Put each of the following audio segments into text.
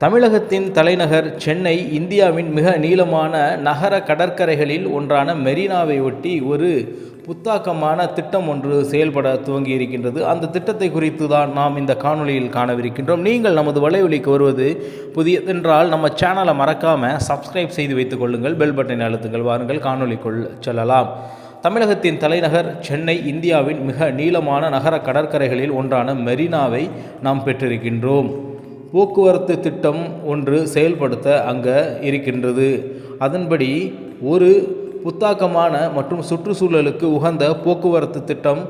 தமிழகத்தின் தலைநகர் சென்னை இந்தியாவின் மிக நீளமான நகர கடற்கரைகளில் ஒன்றான மெரினாவை ஒட்டி ஒரு புத்தாக்கமான திட்டம் ஒன்று செயல்பட துவங்கி இருக்கின்றது அந்த திட்டத்தை குறித்து தான் நாம் இந்த காணொளியில் காணவிருக்கின்றோம். நீங்கள் நமது வலைவலிக்கு வருவது புதியதென்றால் நம்ம சேனலை மறக்காமல் சப்ஸ்கிரைப் செய்து வைத்துக் கொள்ளுங்கள். பெல் பட்டனை அழுத்துங்கள். வாருங்கள். காணொலிக்குள் செல்லலாம். தமிழகத்தின் தலைநகர் சென்னை இந்தியாவின் மிக நீளமான நகர கடற்கரைகளில் ஒன்றான மெரினாவை நாம் பெற்றிருக்கின்றோம். போக்குவரத்து திட்டம் ஒன்று செயல்படுத்த அங்கே இருக்கின்றது. அதன்படி ஒரு புத்தாக்கமான மற்றும் சுற்றுச்சூழலுக்கு உகந்த போக்குவரத்து திட்டம்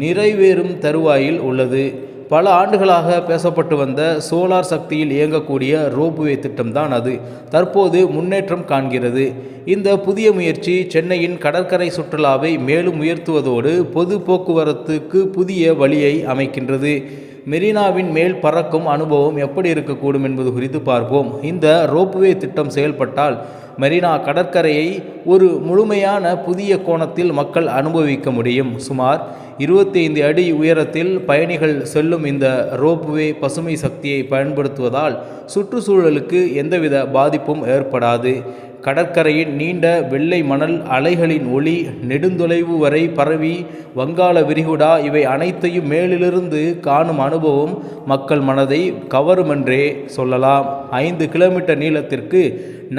நிறைவேறும் தருவாயில் உள்ளது. பல ஆண்டுகளாக பேசப்பட்டு வந்த சோலார் சக்தியில் இயங்கக்கூடிய ரோப்வே திட்டம்தான் அது. தற்போது முன்னேற்றம் காண்கிறது. இந்த புதிய முயற்சி சென்னையின் கடற்கரை சுற்றுலாவை மேலும் உயர்த்துவதோடு பொது போக்குவரத்துக்கு புதிய வழியை அமைக்கின்றது. மெரினாவின் மேல் பறக்கும் அனுபவம் எப்படி இருக்கக்கூடும் என்பது குறித்து பார்ப்போம். இந்த ரோப்வே திட்டம் செயல்பட்டால் மெரினா கடற்கரையை ஒரு முழுமையான புதிய கோணத்தில் மக்கள் அனுபவிக்க முடியும். சுமார் இருபத்தைந்து அடி உயரத்தில் பயணிகள் செல்லும் இந்த ரோப்வே பசுமை சக்தியை பயன்படுத்துவதால் சுற்றுச்சூழலுக்கு எந்தவித பாதிப்பும் ஏற்படாது. கடற்கரையின் நீண்ட வெள்ளை மணல் அலைகளின் ஒளி நெடுந்தொலைவு வரை பரவி வங்காள விரிகுடா இவை அனைத்தையும் மேலிலிருந்து காணும் அனுபவம் மக்கள் மனதை கவருமென்றே சொல்லலாம். ஐந்து கிலோமீட்டர் நீளத்திற்கு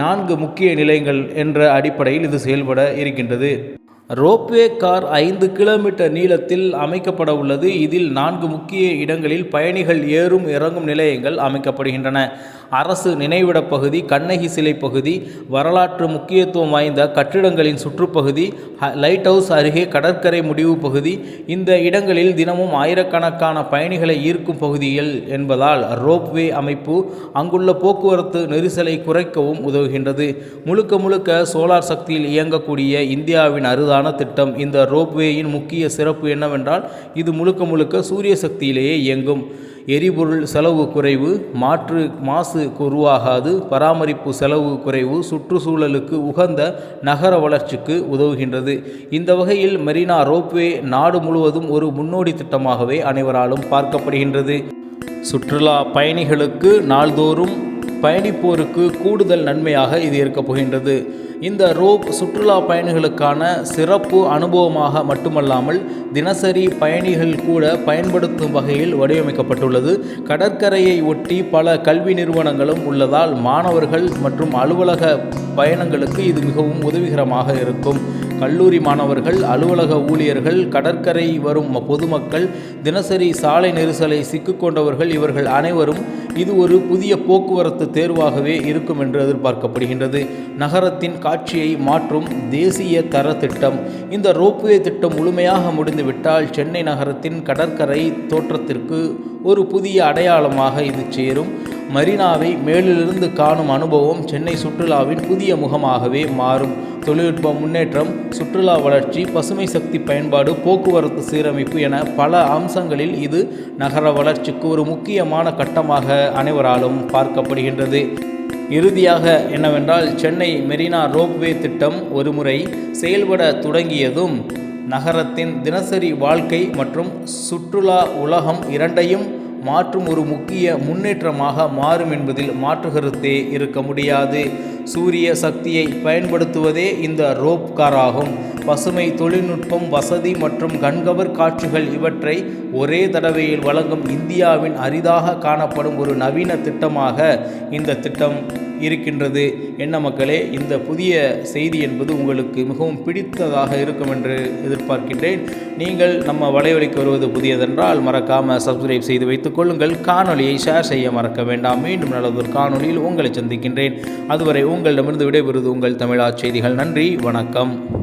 நான்கு முக்கிய நிலையங்கள் என்ற அடிப்படையில் இது செயல்பட இருக்கின்றது. ரோப்வே கார் ஐந்து கிலோமீட்டர் நீளத்தில் அமைக்கப்பட உள்ளது இதில் நான்கு முக்கிய இடங்களில் பயணிகள் ஏறும் இறங்கும் நிலையங்கள் அமைக்கப்படுகின்றன. அரசு நினைவிடப் பகுதி கண்ணகி சிலை பகுதி வரலாற்று முக்கியத்துவம் வாய்ந்த கட்டிடங்களின் சுற்றுப்பகுதி லைட் ஹவுஸ் அருகே கடற்கரை முடிவு பகுதி. இந்த இடங்களில் தினமும் ஆயிரக்கணக்கான பயணிகளை ஈர்க்கும் பகுதிகள் என்பதால் ரோப்வே அமைப்பு அங்குள்ள போக்குவரத்து நெரிசலை குறைக்கவும் உதவுகின்றது. முழுக்க முழுக்க சோலார் சக்தியில் இயங்கக்கூடிய இந்தியாவின் அருதான திட்டம். இந்த ரோப்வேயின் முக்கிய சிறப்பு என்னவென்றால் இது முழுக்க முழுக்க சூரிய சக்தியிலேயே இயங்கும். எரிபொருள் செலவு குறைவு மாற்று மாசு உருவாகாது பராமரிப்பு செலவு குறைவு சுற்றுச்சூழலுக்கு உகந்த நகர வளர்ச்சிக்கு உதவுகின்றது. இந்த வகையில் மெரினா ரோப்வே நாடு முழுவதும் ஒரு முன்னோடி திட்டமாகவே அனைவராலும் பார்க்கப்படுகின்றது. சுற்றுலா பயணிகளுக்கு நாள்தோறும் பயணிப்போருக்கு கூடுதல் நன்மையாக இது இருக்கப் போகின்றது. இந்த ரோப் சுற்றுலா பயணிகளுக்கான சிறப்பு அனுபவமாக மட்டுமல்லாமல் தினசரி பயணிகள் கூட பயன்படுத்தும் வகையில் வடிவமைக்கப்பட்டுள்ளது. கடற்கரையை ஒட்டி பல கல்வி நிறுவனங்களும் உள்ளதால் மாணவர்கள் மற்றும் அலுவலக பயணங்களுக்கு இது மிகவும் உதவிகரமாக இருக்கும். கல்லூரி மாணவர்கள் அலுவலக ஊழியர்கள் கடற்கரை வரும் பொதுமக்கள் தினசரி சாலை நெரிசலை சிக்கிக்கொண்டவர்கள் இவர்கள் அனைவரும் இது ஒரு புதிய போக்குவரத்து தேர்வாகவே இருக்கும் என்று எதிர்பார்க்கப்படுகின்றது. நகரத்தின் காட்சியை மாற்றும் தேசிய தர திட்டம் இந்த ரோப்வே திட்டம் முழுமையாக முடிந்துவிட்டால் சென்னை நகரத்தின் கடற்கரை தோற்றத்திற்கு ஒரு புதிய அடையாளமாக இது சேரும். மரீனாவை மேலிலிருந்து காணும் அனுபவம் சென்னை சுற்றுலாவின் புதிய முகமாகவே மாறும். தொழில்நுட்ப முன்னேற்றம் சுற்றுலா வளர்ச்சி பசுமை சக்தி பயன்பாடு போக்குவரத்து சீரமைப்பு என பல அம்சங்களில் இது நகர வளர்ச்சிக்கு ஒரு முக்கியமான கட்டமாக அனைவராலும் பார்க்கப்படுகின்றது. இறுதியாக என்னவென்றால் சென்னை மெரினா ரோப்வே திட்டம் ஒருமுறை செயல்பட தொடங்கியதும் நகரத்தின் தினசரி வாழ்க்கை மற்றும் சுற்றுலா உலகம் இரண்டையும் மாற்றும் ஒரு முக்கிய முன்னேற்றமாக மாறும் என்பதில் மாற்று கருத்தே இருக்க முடியாது. சூரிய சக்தியை பயன்படுத்துவதே இந்த ரோப் ஆகும் பசுமை தொழில்நுட்பம் வசதி மற்றும் கண்கவர் காட்சிகள் இவற்றை ஒரே தடவையில் வழங்கும் இந்தியாவின் அரிதாக காணப்படும் ஒரு நவீன திட்டமாக இந்த திட்டம் இருக்கின்றது. என்ன மக்களே இந்த புதிய செய்தி என்பது உங்களுக்கு மிகவும் பிடித்ததாக இருக்கும் என்று எதிர்பார்க்கின்றேன். நீங்கள் நம்ம வலைவலிக்கு வருவது புதியதென்றால் மறக்காமல் சப்ஸ்கிரைப் செய்து வைத்துக் கொள்ளுங்கள். காணொலியை ஷேர் செய்ய மறக்க வேண்டாம். மீண்டும் நல்லதொரு காணொலியில் உங்களை சந்திக்கின்றேன். அதுவரை உங்களிடமிருந்து விடைபெறுவது உங்கள் தமிழா செய்திகள். நன்றி வணக்கம்.